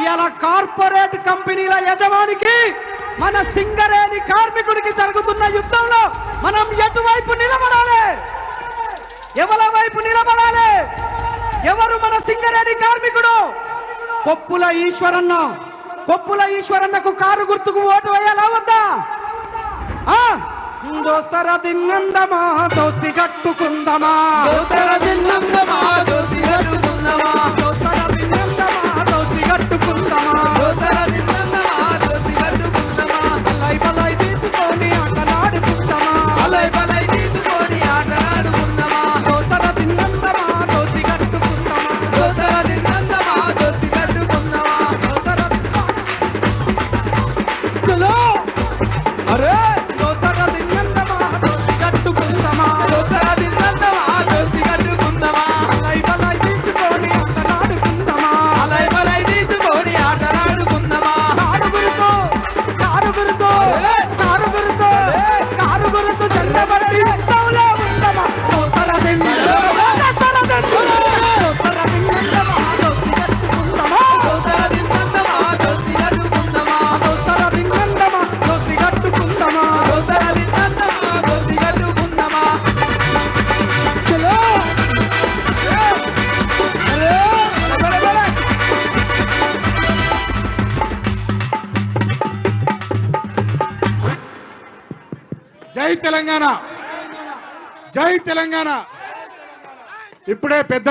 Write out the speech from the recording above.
ఇవాళ కార్పొరేట్ కంపెనీల యజమానికి మన సింగరేణి కార్మికుడికి జరుగుతున్న యుద్ధంలో మనం ఎటువైపు నిలబడాలి? ఎవరి వైపు నిలబడాలి? ఎవరు మన సింగరేణి కార్మికుడు? కొప్పుల ఈశ్వరన్న కొప్పుల ఈశ్వరన్నకు కారు గుర్తుకు ఓటు వేయాలా వద్దా? దోస్తర దిన్నందమా దోస్తి కట్టుకుందమా? జై తెలంగాణ. జై తెలంగాణ. ఇప్పుడే పెద్ద